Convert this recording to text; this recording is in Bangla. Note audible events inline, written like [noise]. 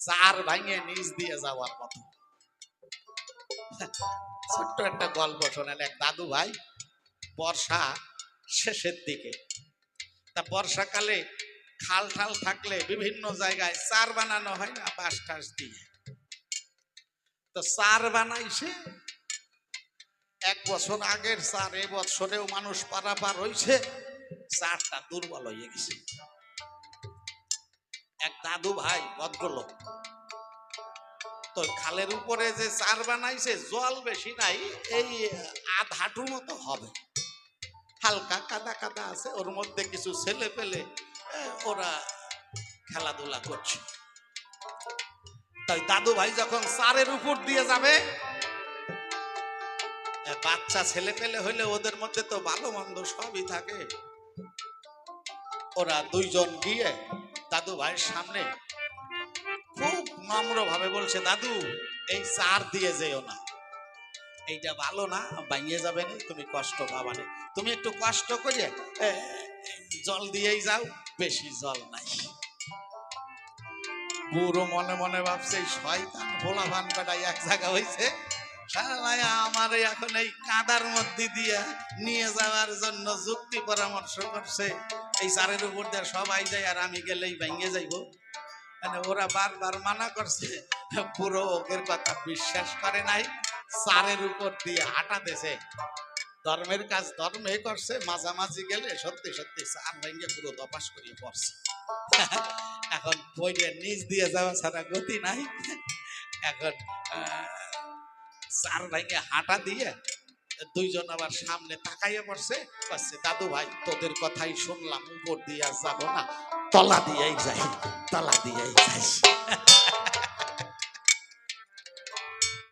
চার ভাঙে নিচ দিয়ে যাওয়ার মতো ছোট্ট একটা গল্প শোনেন এক দাদু ভাই, বর্ষা শেষের দিকে। তা বর্ষাকালে খাল ঠাল থাকলে বিভিন্ন জায়গায় চার বানানো হয় না, বাঁশ টাস দিয়ে। তো চার বানাইছে এক বছর আগের চার, এ বছরেও মানুষ পারাপার হইছে, চারটা দুর্বল হয়ে গেছে। এক দাদু ভাই ভদ্রলোক। তো খালের উপরে যে চার বানাইছে, জল বেশি নাই, এই আধ হাঁটুর মতো হবে। হালকা কাদা কাদা আছে, ওর মধ্যে কিছু ছেলে পেলে ওরা খেলাধুলা করছে। তাই দাদু ভাই যখন চারের উপর দিয়ে যাবে বাচ্চা ছেলে পেলে হইলে ওদের মধ্যে তো ভালো মন্দ সবই থাকে। ওরা দুইজন গিয়ে দাদু ভাইয়ের সামনে খুব নম্র ভাবে বলছে, দাদু, এই চার দিয়ে যেও না। এইটা ভালো না বাইয়ে যাবে না, তুমি কষ্ট পাবা না। তুমি একটু কষ্ট করে জল দিয়েই যাও, বেশি জল নাই। বুড়ো মনে মনে ভাবছে শয়তান ভোলা ভান কাটাই এক জায়গা হয়েছে শালায় আমার এখন এই কাদার মধ্যে দিয়ে নিয়ে যাওয়ার জন্য যুক্তি পরামর্শ করছে। এই চারের উপর দিয়ে সবাই যায় আর আমি গেলেই ভেঙে যাইব। মানে ওরা বারবার মানা করছে পুরো ওদের কথা বিশ্বাস করে নাই চারের উপর দিয়ে হাঁটা দেছে ধর্মের কাজ ধর্মে করছে মাঝামাঝি গেলে সত্যি সত্যি চার ভেঙে পুরো দপাস করিয়ে পড়ছে। এখন বইয়ে নিচ দিয়ে যাওয়া ছাড়া গতি নাই। এখন আহ, চার ভাইকে হাঁটা দিয়ে দুইজন আবার সামনে তাকাইয়া পড়ছে। বলছে দাদু ভাই, তোদের কথাই শুনলাম, উপর দিয়ে যাব না, তলা দিয়েই যাই, তলা দিয়েই যাই। [laughs]